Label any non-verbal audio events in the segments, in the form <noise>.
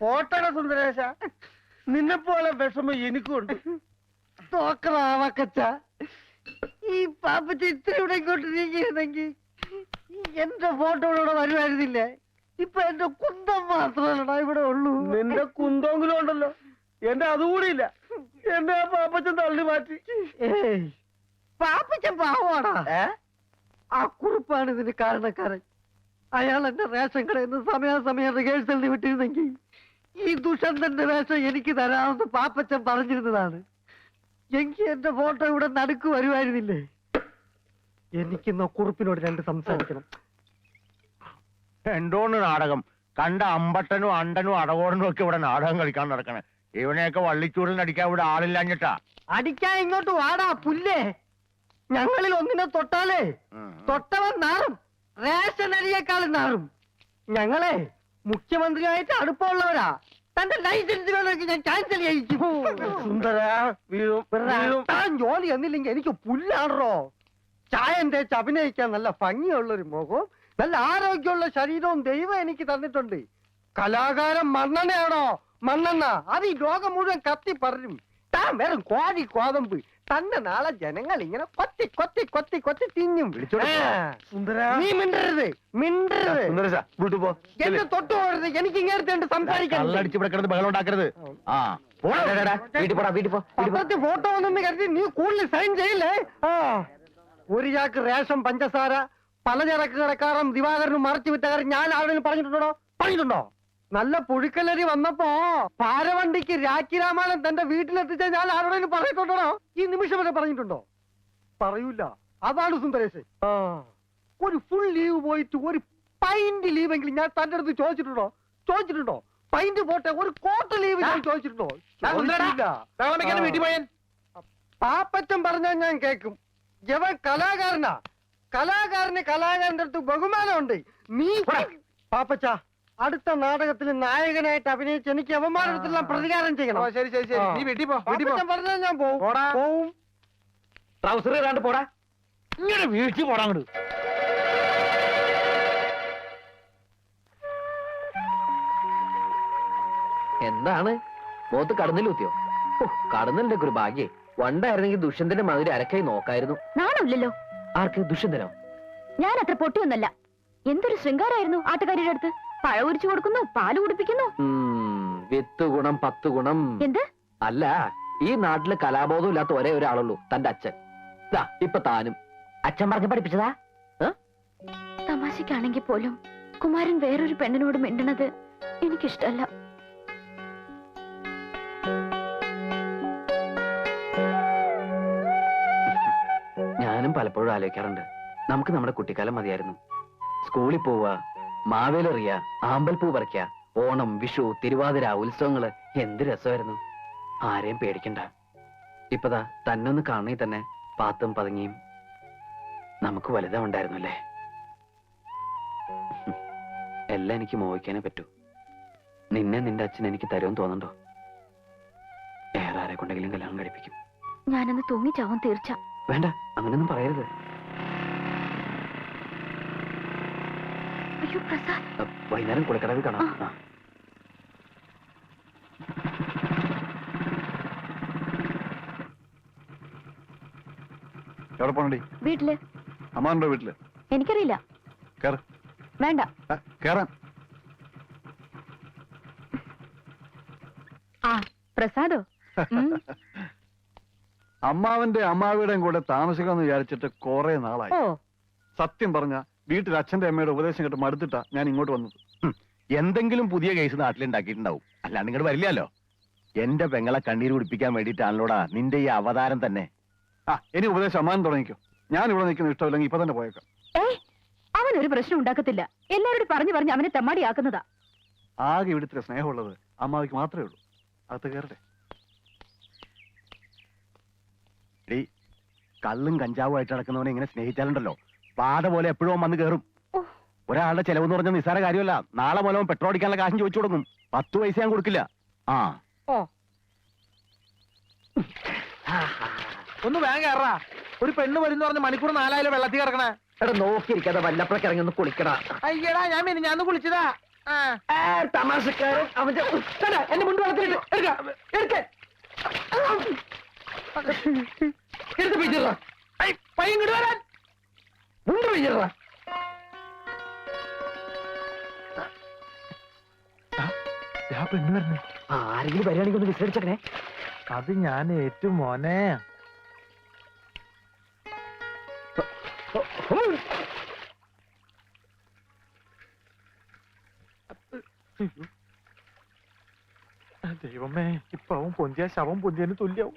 പോട്ടട സുന്ദരേശ. നിന്നെ പോലെ വിഷമം എനിക്കുണ്ട്. തോക്കറാവക്കച്ച ഈ പാപ്പച്ച ഇത്രയൂടെ ഇവിടെ ഇങ്ങോട്ട് നീങ്ങിയിരുന്നെങ്കിൽ എന്റെ ഫോട്ടോയിലൂടെ വരുമായിരുന്നില്ലേ? ഇപ്പൊ എന്റെ കുന്തം മാത്രമല്ലടാ ഇവിടെ ഉള്ളൂ. നിന്റെ കുന്തെങ്കിലും ഉണ്ടല്ലോ. എന്റെ അതുകൂടി ഇല്ല. എന്റെ ആ പാപ്പച്ചൻ തള്ളി മാറ്റി. ഏയ് പാപ്പച്ചൻ പാവാടാ ആ കുറിപ്പാണ് ഇതിന് കാരണക്കാരൻ. അയാൾ എന്റെ റേഷൻ കടയിൽ നിന്ന് സമയാസമയം റിഹേഴ്സലിന് വിട്ടിരുന്നെങ്കിൽ ഈ ദുഷന്തന്റെ വേഷം എനിക്ക് തരാമെന്ന് പാപ്പച്ചൻ പറഞ്ഞിരുന്നതാണ്. എനിക്ക് എന്റെ ഫോട്ടോ ഇവിടെ നടുക്ക് വരുമായിരുന്നില്ലേ? എനിക്കിന്ന് കുറിപ്പിനോട് രണ്ട് സംസാരിക്കണം. എന്തോന്ന് നാടകം? കണ്ട അമ്പട്ടനും അണ്ടനും അടകോടനും ഒക്കെ ഇവിടെ നാടകം കളിക്കാൻ നടക്കണേ. ഇവനെയൊക്കെ വള്ളിച്ചൂടിൽ അടിക്കാൻ ഇവിടെ ആളില്ലാഞ്ഞിട്ടാ. അടിക്കാൻ ഇങ്ങോട്ട് വാടാ പുല്ലേ? ഞങ്ങളിൽ ഒന്നിനെ തൊട്ടാലേ. തൊട്ടവൻ നാറും. റേഷൻ അരിയേക്കാളും നാറും. ഞങ്ങളെ മുഖ്യമന്ത്രിയായിട്ട് അടുപ്പമുള്ളവരാ. തന്റെ ലൈസൻസ് വേണമെങ്കിൽ ഞാൻ ക്യാൻസൽ ചെയ്യിക്കും താൻ ജോലി എന്നില്ലെങ്കിൽ എനിക്ക് പുല്ലാണോ ചായം തേച്ച് അഭിനയിക്കാൻ നല്ല ഭംഗിയുള്ള ഒരു മുഖവും നല്ല ആരോഗ്യമുള്ള ശരീരവും ദൈവം എനിക്ക് തന്നിട്ടുണ്ട്. കലാകാരൻ മണ്ണെണ്ണയാണോ മണ്ണെണ്ണ അത് ഈ ലോകം മുഴുവൻ കത്തി പറയും താൻ വെറും കോഴി കോതമ്പ് തന്നെ നാളെ ജനങ്ങൾ ഇങ്ങനെ കൊത്തി കൊത്തി കൊത്തി കൊത്തി തിന്നും നീ മിണ്ടരുത് മിണ്ടരുത്. എന്നെ തൊട്ടു പോകരുത് എനിക്ക് ഇങ്ങനത്തെ സംസാരിക്കാൻ കള്ളടിച്ച് ഇവിടെ കിടന്ന് ബഹളം ഉണ്ടാക്കരുത്. ആ. പത്രത്തിൽ ഫോട്ടോ വന്നെന്ന് കരുതി നീ കൂടുതൽ സൈൻ ചെയ്യില്ലേ? ഒരു ചാക്ക് റേഷൻ പഞ്ചസാര പലചരക്ക് കടക്കാരൻ ദിവാകരനും മറച്ചു വിറ്റ കാര്യം ഞാൻ ആരോടും പറഞ്ഞിട്ടുണ്ടോ? പറഞ്ഞിട്ടുണ്ടോ? നല്ല പുഴുക്കലരി വന്നപ്പോ പാരവണ്ടിക്ക് രാഖി രാമായണൻ തന്റെ വീട്ടിലെത്തിച്ച ഞാൻ ആരോടെങ്കിലും പറഞ്ഞിട്ടുണ്ടോ ഈ നിമിഷം വരെ പറഞ്ഞിട്ടുണ്ടോ? പറയൂല. അതാണ് സുന്ദരേശ് ആ. ഒരു ഫുൾ ലീവ് പോയിട്ട് ഒരു പൈന്റ് ലീവെങ്കിലും ഞാൻ തന്റെ അടുത്ത് ചോദിച്ചിട്ടുണ്ടോ? ചോദിച്ചിട്ടുണ്ടോ? പൈന്റ് പോട്ടെ ഒരു കോട്ട ലീവ് ഞാൻ ചോദിച്ചിട്ടുണ്ടോ? പാപ്പറ്റം പറഞ്ഞാൽ ഞാൻ കേക്കും. ഇവൻ കലാകാരനാ. കലാകാരന് കലാകാരന്റെ അടുത്ത് ബഹുമാനമുണ്ട്. നീ പാപ്പച്ച അടുത്ത നാടകത്തിൽ നായകനായിട്ട് അഭിനയിച്ച് എനിക്ക് അവന്മാരുടെ പ്രതികാരം ചെയ്യണം. ശരി ശരി ശരി. നീ വീട്ടിൽ പോ വീട്ടിൽ പറഞ്ഞാൽ ഞാൻ പോവും. പോടാ. പോവും. ട്രൗസർ ഇടാണ്ട് പോടാ. ഇങ്ങനെ വീഴ്ച പോടാ അങ്ങോട്ട് എന്താണ്? മുഖത്ത് കടന്നിൽ കുത്തിയോ? കടന്നലിന്റെ ഒരു ഭാഗ്യേ. വണ്ടായിരുന്നെങ്കിൽ ദുഷ്യന്തന്റെ മധുര അരക്കായി നോക്കായിരുന്നു. നാണമില്ലല്ലോ. ആർക്ക്? ദുഷ്യന്തനോ? ഞാൻ അത്ര പൊട്ടിയൊന്നല്ല. എന്തൊരു ശൃംഗാരായിരുന്നു ആട്ടുകാരിയുടെ അടുത്ത്? പഴ ഉരിച്ചു കൊടുക്കുന്നു പാൽ കുടിപ്പിക്കുന്നു. വിത്ത് ഗുണം പത്ത് ഗുണം. എന്ത്? അല്ല ഈ നാട്ടിൽ കലാബോധം ഇല്ലാത്ത ഒരേ ഒരാളുള്ളൂ തന്റെ അച്ഛൻ. ഇപ്പൊ താനും. അച്ഛൻ പറഞ്ഞ് പഠിപ്പിച്ചതാ? തമാശക്കാണെങ്കിൽ പോലും കുമാരൻ വേറൊരു പെണ്ണിനോട് മിണ്ടണത് എനിക്കിഷ്ടല്ല. ഞാനും പലപ്പോഴും ആലോചിക്കാറുണ്ട്. നമുക്ക് നമ്മുടെ കുട്ടിക്കാലം മതിയായിരുന്നു. സ്കൂളിൽ പോവുക മാവേലെറിയ ആമ്പൽപ്പൂ പറിക്ക ഓണം വിഷു തിരുവാതിര ഉത്സവങ്ങൾ എന്ത് രസമായിരുന്നു. ആരെയും പേടിക്കണ്ട. ഇപ്പതാ തന്നൊന്ന് കാണണേ തന്നെ പാത്തും പതുങ്ങിയും. നമുക്ക് വലുതാ ഉണ്ടായിരുന്നല്ലേ എല്ലാം എനിക്ക് മോഹിക്കാനേ പറ്റൂ. നിന്നെ നിന്റെ അച്ഛൻ എനിക്ക് തരുമെന്ന് തോന്നണ്ടോ വേറെ ആരെ കൊണ്ടെങ്കിലും കല്യാണം കഴിപ്പിക്കും. ഞാനന്ന് തൂങ്ങിച്ചാവും തീർച്ച. വേണ്ട അങ്ങനെയൊന്നും പറയരുത്. അയ്യോ പ്രസാദ്. വൈകുന്നേരം കുളക്കടവിൽ കാണാം. എവിടെ പോണടി? വീട്ടിൽ. അമ്മാണ്ടോ വീട്ടിൽ? എനിക്കറിയില്ല. കേറ്. വേണ്ട. കേറാൻ ആ പ്രസാദോ? അമ്മാവന്റെ അമ്മാവിയുടെയും കൂടെ താമസിക്കാന്ന് വിചാരിച്ചിട്ട് കൊറേ നാളായി. സത്യം പറഞ്ഞ വീട്ടിൽ അച്ഛന്റെ അമ്മയുടെ ഉപദേശം കേട്ട് മടുത്തിട്ടാ ഞാൻ ഇങ്ങോട്ട് വന്നത്. എന്തെങ്കിലും പുതിയ കേസ് നാട്ടിലുണ്ടാക്കിയിട്ടുണ്ടാവും. അല്ലാണ്ട് നിങ്ങൾ വരില്ലല്ലോ. എന്റെ പെങ്ങളെ കണ്ണീര് കുടിപ്പിക്കാൻ വേണ്ടിയിട്ടാണല്ലോടാ നിന്റെ ഈ അവതാരം തന്നെ. ആ ഇനി ഉപദേശം അമ്മാൻ തുടങ്ങിക്കോ. ഞാൻ ഇവിടെ നിൽക്കുന്ന ഇഷ്ടമില്ലെങ്കിൽ ഇപ്പൊ തന്നെ പോയേക്കാം. അവൻ ഒരു പ്രശ്നം ഉണ്ടാക്കത്തില്ല. എല്ലാവരോടും പറഞ്ഞു പറഞ്ഞു അവനെ തെമ്മാടിയാക്കുന്നതാ. ആകെ ഇവിടുത്തെ സ്നേഹമുള്ളത് അമ്മാവിക്ക് മാത്രമേ ഉള്ളൂ. അകത്ത് കയറട്ടെ. കള്ളും കഞ്ചാവും ആയിട്ട് നടക്കുന്നവനെ ഇങ്ങനെ സ്നേഹിച്ചാലുണ്ടല്ലോ. പാത പോലെ എപ്പോഴും വന്ന് കയറും. ഒരാളുടെ ചെലവ് പറഞ്ഞ നിസ്സാര കാര്യമല്ല. നാളെ മൂലം പെട്രോൾ അടിക്കാനുള്ള കാശും ചോദിച്ചു കൊടുക്കും പത്ത് പൈസ ഞാൻ കൊടുക്കില്ല. ആ. ഒന്ന് വേഗം കയറാ ഒരു പെണ്ണ് വരുന്ന പറഞ്ഞ മണിക്കൂർ നാലായാലും വെള്ളത്തിൽ കിടക്കണേ. എടാ നോക്കിയിരിക്കാതെ വല്ലപ്പോഴൊക്കെ ഇറങ്ങി ഒന്ന് കുളിക്കടാ. അയ്യടാ ഞാൻ ഞാൻ കുളിച്ചതാ. തമാശക്കാരൻ. അവന്റെ എന്റെ മുണ്ട് വെള്ളത്തിലിട്ട് എടുക്ക എടുക്ക. എടുത്ത് പിടിച്ചിട പയ്യൻ ഇങ്ങോട്ട് വരാൻ മുണ്ട് പിടിച്ചിട ആ പെണ്ണ് വരുന്നേ. ആരെങ്കിലും വരികയാണെങ്കിൽ ഒന്ന് അത് ഞാൻ ഏറ്റു മോനെ. ദൈവമേ ഇപ്പൊ അവൻ പൊന്തിയ ശവം പൊന്തിയതിന് തുല്യാവും.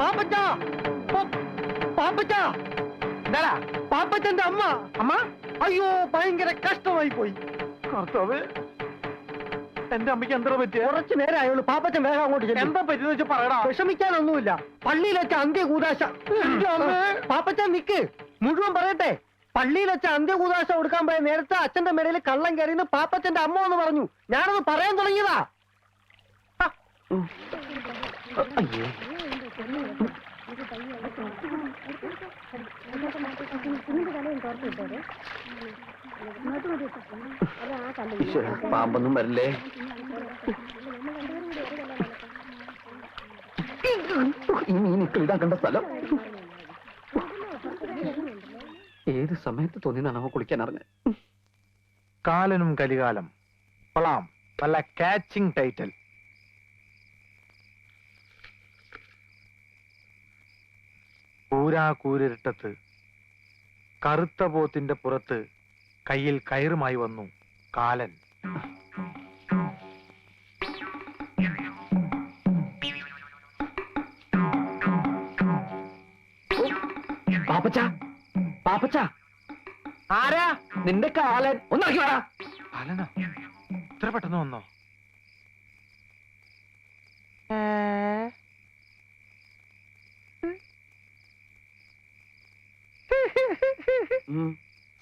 പാപ്പച്ച പാപ്പച്ച എന്താടാ പാപ്പച്ചന്റെ അമ്മ? അമ്മ? അയ്യോ ഭയങ്കര കഷ്ടമായി പോയി കർത്താവ് എന്റെ അമ്മയ്ക്ക് എന്താ പറ്റിയ? കുറച്ചു നേരം ആയുള്ളൂ പാപ്പച്ചൻ വേഗം അങ്ങോട്ട്. എന്താ പറ്റിയെന്ന് വെച്ചാൽ പറയടാ. വിഷമിക്കാനൊന്നുമില്ല. പള്ളിയിൽ വെച്ച അന്ത്യകൂതാശ പാപ്പച്ചൻ നിക്ക്. മുഴുവൻ പറയട്ടെ. പള്ളിയിൽ വെച്ച അന്ത്യകൂതാശ കൊടുക്കാൻ പോയ നേരത്തെ അച്ഛന്റെ മേടയിൽ കള്ളം കയറിയെന്ന് പാപ്പച്ചന്റെ അമ്മ എന്ന് പറഞ്ഞു. ഞാനത് പറയാൻ തുടങ്ങിയതാ. പാമ്പൊന്നും വരില്ലേ? ഈ മീനിക്കൾ ഇടാൻ കണ്ട സ്ഥലം? ഏത് സമയത്ത് തോന്നി അവ കുളിക്കാൻ അറിഞ്ഞത്? കാലനും കലികാലം. കൊള്ളാം നല്ല കാച്ചിങ് ടൈറ്റൽ കൂരാ കൂരിട്ടത്ത് കറുത്ത പോത്തിന്റെ പുറത്ത് കയ്യിൽ കയറുമായി വന്നു കാലൻ. പാപ്പച്ച പാപ്പച്ച. ആരാ? നിന്റെ കാലൻ. ഒന്നാക്കി വേടാ. കാലനോ? ഇത്ര പെട്ടെന്ന് വന്നോ?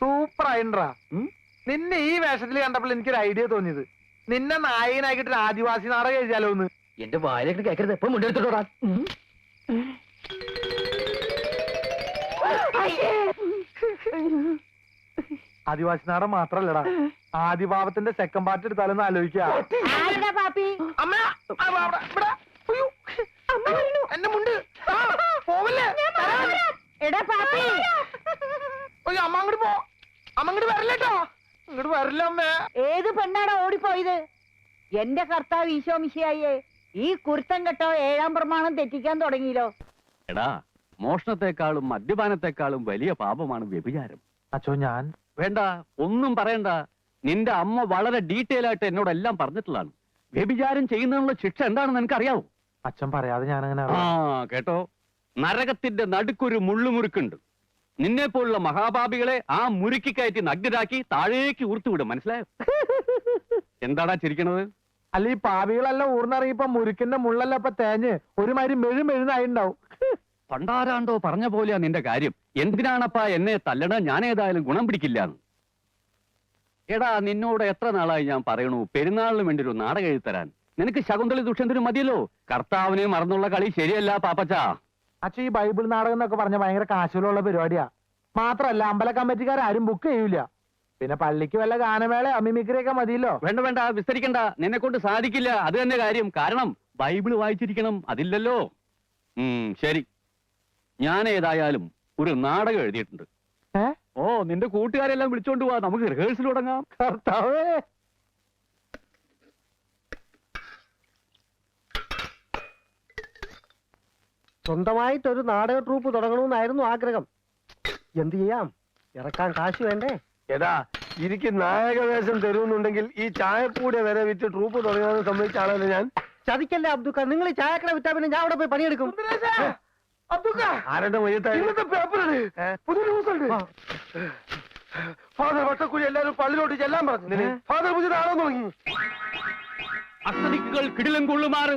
സൂപ്പർ ആയിട്ടാ നിന്നെ ഈ വേഷത്തിൽ കണ്ടപ്പോൾ എനിക്കൊരു ഐഡിയ തോന്നിയത്. നിന്നെ നായകനാക്കിട്ട് ഒരു ആദിവാസി നാടകം എഴുതിയാലോ ഒന്ന് എന്റെ വായിലേക്ക് കേക്കരുത്. എപ്പോഴും മുണ്ടെടുത്തോടാ ആദിവാസി നാടൻ മാത്രല്ലടാ. ആദിഭാവത്തിന്റെ സെക്കൻഡ് പാർട്ട് എടുത്താലൊന്ന് ആലോചിക്കുക ആരുടെ പാപ്പി അമ്മ ആ, വാ, ഇവിടെ, ഇവിടെ. അയ്യോ. എന്റെ മുണ്ട് ആ, പോവല്ലേ എടാ പാപ്പി അയ്യോ അമ്മ അങ്ങോട്ട് പോ അമ്മ അങ്ങോട്ട് വരല്ലേട്ടോ ഇങ്ങോട്ട് വരില്ല അമ്മേ ഏത് പെണ്ണാണ് ഓടിപ്പോയത് എന്റെ കർത്താവ് ഈശോ മിശിയായേ ഈ കുരുത്തം കെട്ടോ ഏഴാം പ്രമാണം തെറ്റിക്കാൻ തുടങ്ങിയല്ലോ. എടാ മോഷണത്തെക്കാളും മദ്യപാനത്തെക്കാളും വലിയ പാപമാണ് വ്യഭിചാരം. അച്ഛോ ഞാൻ? വേണ്ട ഒന്നും പറയണ്ട. നിന്റെ അമ്മ വളരെ ഡീറ്റെയിൽ ആയിട്ട് എന്നോട് എല്ലാം പറഞ്ഞിട്ടുള്ളതാണ്. വ്യഭിചാരം ചെയ്യുന്നതിനുള്ള ശിക്ഷ എന്താണെന്ന് നിനക്കറിയാവോ? അച്ഛൻ പറയാതെ ഞാൻ അങ്ങനെ ആ കേട്ടോ. നരകത്തിന്റെ നടുക്കൊരു മുള്ളുമുറുക്കുണ്ട്. നിന്നെ പോലുള്ള മഹാപാപികളെ ആ മുറുക്കി കയറ്റി നഗ്നരാക്കി താഴേക്ക് ഊർത്തുവിടും മനസ്സിലായോ? <laughs> എന്താടാ ചിരിക്കണത്? അല്ല ഈ പാവികളെല്ലാം ഊർന്നിറങ്ങിയപ്പോ മുരുക്കിന്റെ മുള്ളല്ല ഇപ്പൊ തേഞ്ഞ് ഒരുമാതിരി മെഴു മെഴുന്നായിണ്ടാവും പണ്ടാരാണ്ടോ പറഞ്ഞ പോലെയാ നിന്റെ കാര്യം. എന്തിനാണപ്പാ എന്നെ തല്ലണ? ഞാൻ ഏതായാലും ഗുണം പിടിക്കില്ല എടാ നിന്നോട് എത്ര നാളായി ഞാൻ പറയണു? പെരുന്നാളിന് വേണ്ടി ഒരു നാടകം എഴുതി തരാൻ നിനക്ക് ശകുന്തളി ദുഷ്യന്തിനും മതിയല്ലോ. കർത്താവിനെ മറന്നുള്ള കളി ശരിയല്ല പാപ്പച്ച. അച്ഛ ഈ ബൈബിൾ നാടകം എന്നൊക്കെ പറഞ്ഞ ഭയങ്കര കാശുകളുള്ള പരിപാടിയാ. മാത്രല്ല അമ്പല കമ്മിറ്റിക്കാരും ബുക്ക് ചെയ്യൂല. പിന്നെ പള്ളിക്ക് വല്ല ഗാനമേള അമിമിക്രിയൊക്കെ മതിയല്ലോ. വേണ്ട വേണ്ട വിസ്തരിക്കണ്ട. നിന്നെ കൊണ്ട് സാധിക്കില്ല. അത് തന്നെ കാര്യം. കാരണം ബൈബിൾ വായിച്ചിരിക്കണം അതില്ലല്ലോ. ഉം ശരി. ഞാൻ ഏതായാലും ഒരു നാടകം എഴുതിയിട്ടുണ്ട്. ഏ? ഓ നിന്റെ കൂട്ടുകാരെല്ലാം വിളിച്ചോണ്ട് പോവാ നമുക്ക് റിഹേഴ്സൽ തുടങ്ങാം. കർത്താവേ. സ്വന്തമായിട്ടൊരു നാടക ട്രൂപ്പ് തുടങ്ങണമെന്നായിരുന്നു ആഗ്രഹം. എന്ത് ചെയ്യാം? ഇറക്കാൻ കാശ് വേണ്ടേ? ഏതാ എനിക്ക് നായകവേഷം തരുമെന്നുണ്ടെങ്കിൽ ഈ ചായപ്പൂടെ വരെ വിറ്റ് ട്രൂപ്പ് തുടങ്ങാമെന്ന് സമ്മതിച്ച ആളല്ലേ ഞാൻ? ചതിക്കല്ലേ അബ്ദുക്ക. നിങ്ങൾ ഈ ചായക്കട വിറ്റാ പിന്നെ ഞാൻ അവിടെ പോയി പണിയെടുക്കും. ആരുടെ ഫാദർ വട്ടക്കുഴി പള്ളിയിലോട്ട് ചെല്ലാൻ പറഞ്ഞു. ഫാദർ പുതിയ ആളോ തുടങ്ങി അസ്തനിക്കുകൾ കിടിലം കൊള്ളുമാറ്.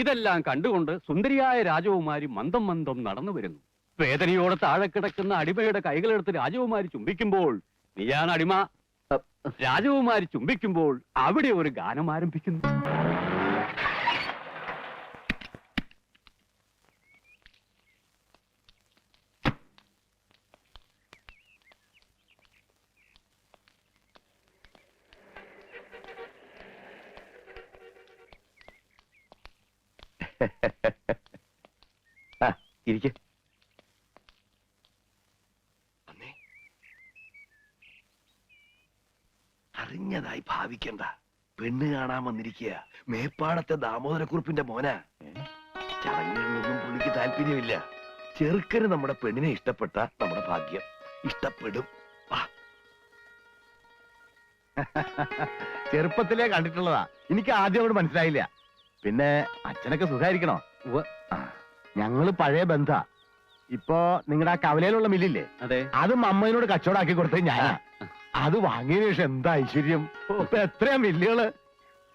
ഇതെല്ലാം കണ്ടുകൊണ്ട് സുന്ദരിയായ രാജകുമാരി മന്ദം മന്ദം നടന്നു വരുന്നു. വേദനയോടെ താഴെ കിടക്കുന്ന അടിമയുടെ കൈകളെടുത്ത് രാജകുമാരി ചുംബിക്കുമ്പോൾ നീയാണ് അടിമ രാജകുമാരി ചുംബിക്കുമ്പോൾ അവിടെ ഒരു ഗാനം ആരംഭിക്കുന്നു. ഇരിക്കെ. അറിഞ്ഞതായി ഭാവിക്കണ്ട. പെണ്ണ് കാണാൻ വന്നിരിക്കുക. മേപ്പാടത്തെ ദാമോദരക്കുറിപ്പിന്റെ മോന. ചടങ്ങുകളിലൊന്നും പുള്ളിക്ക് താല്പര്യമില്ല. ചെറുക്കന് നമ്മുടെ പെണ്ണിനെ ഇഷ്ടപ്പെട്ട നമ്മുടെ ഭാഗ്യം. ഇഷ്ടപ്പെടും. <laughs> ചെറുപ്പത്തിലേ കണ്ടിട്ടുള്ളതാ. എനിക്ക് ആദ്യം അവിടെ മനസ്സിലായില്ല. പിന്നെ അച്ഛനൊക്കെ സുഖായിരിക്കണോ? ഞങ്ങൾ പഴയ ബന്ധ. ഇപ്പോ നിങ്ങളുടെ ആ കവലയിലുള്ള മില്ലില്ലേ? അതെ. അത് മമ്മയിനോട് കച്ചവടാക്കി കൊടുത്തത് ഞാൻ അത് വാങ്ങിയ ശേഷം എന്താ ഐശ്വര്യം? ഇപ്പൊ എത്രയാ മില്ലുകൾ?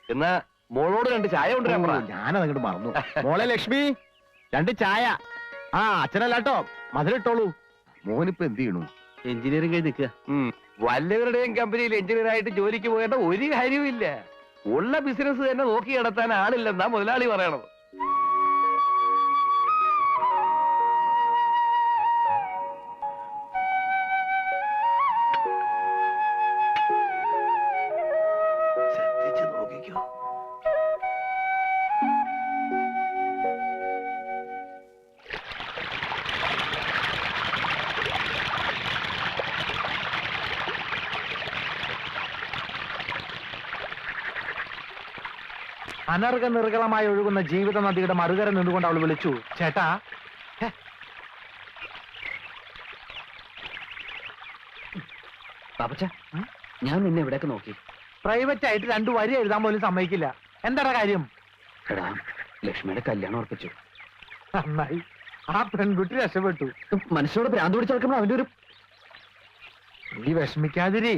എന്നാ മോളോട് രണ്ട് ചായ കൊണ്ടുവരാൻ പറ. ഞാനത് അങ്ങോട്ട് മറന്നു. <laughs> മോളെ ലക്ഷ്മി രണ്ട് ചായ. ആ അച്ഛനല്ലാട്ടോ മധുരട്ടോളൂ മോനിപ്പോ എന്ത് ചെയ്യണു? എഞ്ചിനീയറിംഗ് കഴിഞ്ഞ് നിൽക്കുക. വല്ലവരുടെയും കമ്പനിയിൽ എഞ്ചിനീയർ ആയിട്ട് ജോലിക്ക് പോകേണ്ട ഒരു കാര്യവുമില്ല. ഉള്ള ബിസിനസ് തന്നെ നോക്കി നടത്താൻ ആളില്ലെന്നാ മുതലാളി പറയണത്. അനർഘ നിർഗളമായി ഒഴുകുന്ന ജീവിത നദിയുടെ മറുകര നിന്നുകൊണ്ട് അവൾ വിളിച്ചു ചേട്ടാ പാപ്പച്ച ഞാൻ നിന്നെ ഇവിടേക്ക് നോക്കി. പ്രൈവറ്റ് ആയിട്ട് രണ്ടു വരി എഴുതാൻ പോലും സമ്മതിക്കില്ല. എന്താടാ കാര്യം? എടാ ലക്ഷ്മിയുടെ കല്യാണം ഉറപ്പിച്ചു. നന്നായി. ആ പെൺകുട്ടി രക്ഷപ്പെട്ടു. മനുഷ്യരോട് ഭ്രാന്ത് പിടിച്ചു അവന്റെ ഒരു നീ വിഷമിക്കാതിരി.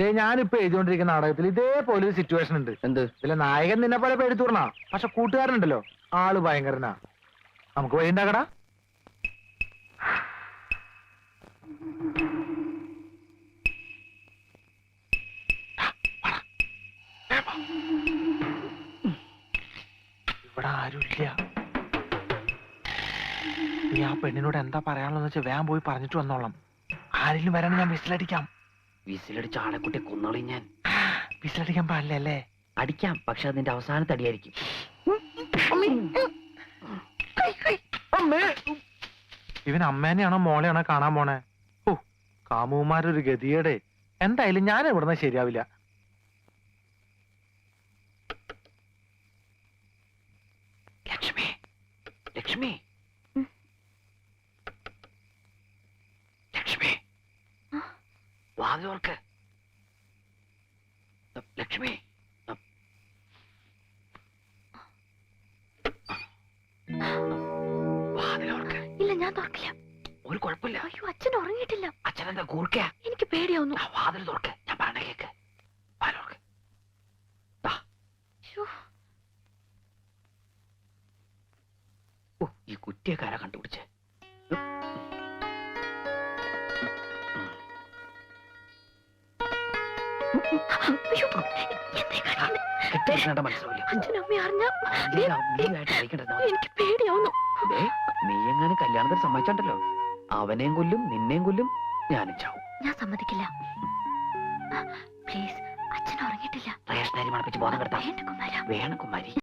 ഞാനിപ്പോ എഴുതിക്കൊണ്ടിരിക്കുന്ന നാടകത്തിൽ ഇതേപോലെ ഒരു സിറ്റുവേഷൻ ഉണ്ട്. എന്ത്? ഇതിലെ നായകൻ നിന്നെ പോലെ പേടിത്തൂർണ പക്ഷെ കൂട്ടുകാരനുണ്ടല്ലോ. ആൾ ഭയങ്കരനാ. നമുക്ക് വഴി ഉണ്ടാക്കടാ. ഇവിടെ ആരുമില്ല. നീ ആ പെണ്ണിനോട് എന്താ പറയാനുള്ളതെന്ന് വെച്ചാൽ വേഗം പോയി പറഞ്ഞിട്ട് വന്നോളാം. ആരെങ്കിലും വരാൻ ഞാൻ വിസിലടിക്കാം വിസിലടിച്ച ആളെക്കുട്ടി കൊന്നോളി ഞാൻ. വിസിലടിക്കാൻ പാടില്ല അല്ലേ? അടിക്കാം പക്ഷെ അതിന്റെ അവസാനത്തെ അടിയായിരിക്കും. ഇവൻ അമ്മേനെയാണോ മോളെയാണോ കാണാൻ പോണേ? ഓ കാമുമാരൊരു ഗതിയേടെ എന്തായാലും ഞാൻ ഇവിടുന്ന് ശരിയാവില്ല. ആദ്യം ഓർക്ക്. ലക്ഷ്മി ഇല്ല ഞാൻ തുറക്കില്ല. ഒരു കുഴപ്പമില്ല. അയ്യോ അച്ഛൻ ഉറങ്ങിയിട്ടില്ല. അച്ഛൻ എന്താ കൂർക്ക എനിക്ക് പേടിയാവുന്നു. വാതിൽ തുറക്ക. ഞാൻ പറഞ്ഞ കേക്ക്. വാലോർക്ക് ഈ കുറ്റിയെ കാര കണ്ടു? നീ എങ്ങനെ കല്യാണത്തിന് സമ്മതിച്ചോ അവനെയും കൊല്ലും നിന്നെയും കൊല്ലും ഞാനും ചാവും. ഞാൻ സമ്മതിക്കില്ല. പ്ലീസ് അച്ഛൻ ഉറങ്ങിയിട്ടില്ല. റേഷനരി മണപ്പിച്ച് ബോധം കിടത്താം. വേണം കുമാരി.